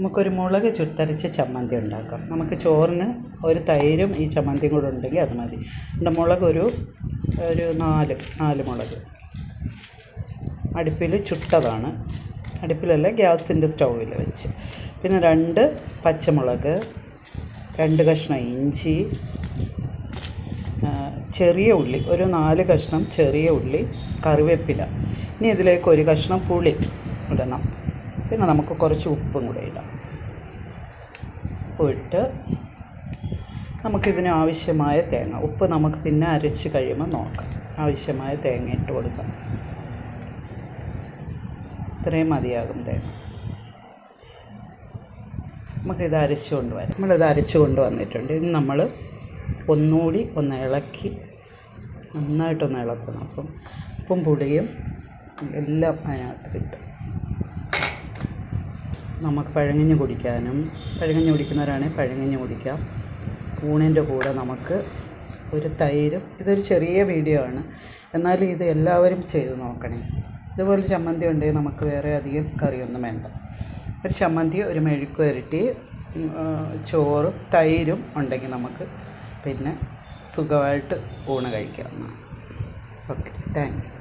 നമുക്കൊരു മുളക് ചുട്ടരച്ച് ചമ്മന്തി ഉണ്ടാക്കാം. നമുക്ക് ചോറിന് ഒരു തൈരും ഈ ചമ്മന്തിയും കൂടെ ഉണ്ടെങ്കിൽ അത് മതി. എന്റെ മുളക് ഒരു ഒരു നാല് നാല് മുളക്. അടുപ്പിൽ ചുട്ടതാണ്. അടുപ്പിലല്ല ഗ്യാസിന്റെ സ്റ്റൗവിൽ വെച്ച്. പിന്നെ രണ്ട് പച്ചമുളക് രണ്ട് കഷ്ണം ഇഞ്ചി ചെറിയ ഉള്ളി ഒരു നാല് കഷ്ണം ചെറിയ ഉള്ളി കറിവേപ്പില. ഇനി ഇതിലേക്ക് ഒരു കഷ്ണം പുളി ഇടണം. പിന്നെ നമുക്ക് കുറച്ച് ഉപ്പും കൂടെ ഇടാം. ഉപ്പിട്ട് നമുക്കിതിന് ആവശ്യമായ തേങ്ങ ഉപ്പ് നമുക്ക് പിന്നെ അരച്ച് കഴിയുമ്പോൾ നോക്കാം. ആവശ്യമായ തേങ്ങ ഇട്ട് കൊടുക്കാം. ഇത്രയും മതിയാകും തേങ്ങ. നമുക്കിത് അരച്ചു കൊണ്ടുവരാം. നമ്മളിത് അരച്ചു കൊണ്ടുവന്നിട്ടുണ്ട്. ഇത് നമ്മൾ ഒന്നുകൂടി ഒന്ന് ഇളക്കി നന്നായിട്ടൊന്ന് ഇളക്കണം. അപ്പം ഉപ്പും പുളിയും എല്ലാം അതിനകത്ത് കിട്ടും. നമുക്ക് പഴങ്ങഞ്ഞ് കുടിക്കാനും പഴങ്ങഞ്ഞ് കുടിക്കുന്നവരാണെങ്കിൽ പഴങ്ങഞ്ഞ് കുടിക്കാം. ഊണിന്റെ കൂടെ നമുക്ക് ഒരു തൈരും ഇതൊരു ചെറിയ വീഡിയോ ആണ്. എന്നാലും ഇത് എല്ലാവരും ചെയ്ത് നോക്കണേ. ഇതുപോലെ ചമ്മന്തി ഉണ്ടെങ്കിൽ നമുക്ക് വേറെ അധികം കറിയൊന്നും വേണ്ട. ഒരു ചമ്മന്തി ഒരു മെഴുക്ക് വരട്ടി ചോറും തൈരും ഉണ്ടെങ്കിൽ നമുക്ക് പിന്നെ സുഖമായിട്ട് ഊണ് കഴിക്കാം. Okay thanks.